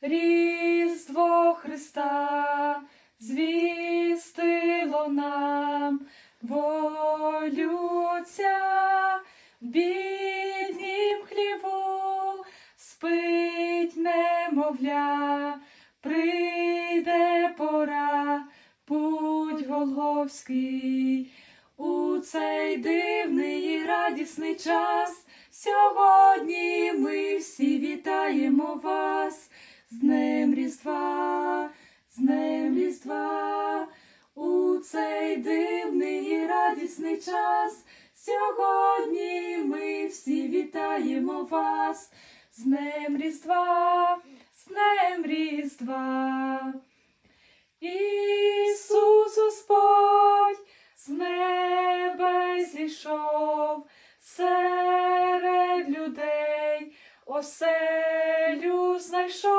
Різдво Христа звістило нам волю Отця в біднім хліву спить немовля, прийде пора, путь Голговський. У цей дивний і радісний час сьогодні ми всі вітаємо вас Днем з Різдва. У цей дивний і радісний час сьогодні ми всі вітаємо вас з Днем Різдва, з Днем Різдва. Ісус Господь з неба зійшов серед людей, оселю знайшов,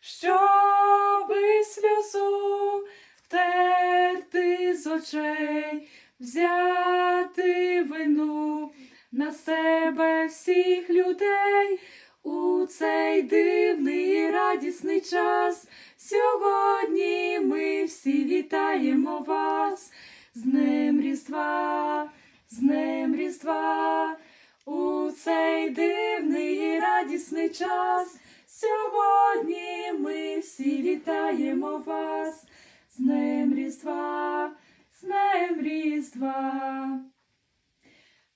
щоби сльозу втерти з очей, взяти вину на себе всіх людей. У цей дивний радісний час сьогодні ми всі вітаємо вас з Днем Різдва, з Днем Різдва. У цей дивний радісний час сьогодні ми всі вітаємо вас з Днем Різдва, з Днем Різдва.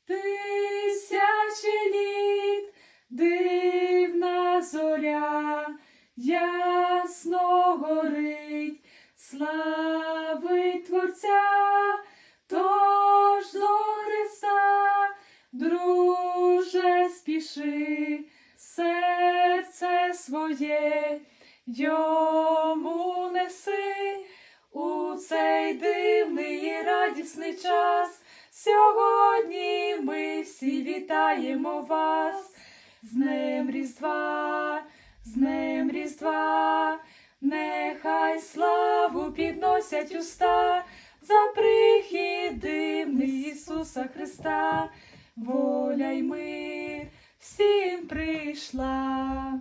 Тисячі літ дивна зоря ясно горить, славить своє йому неси у цей дивний і радісний час. Сьогодні ми всі вітаємо вас з Днем Різдва, з Днем Різдва, нехай славу підносять уста за прихід дивний Ісуса Христа, воля й мир всім прийшла.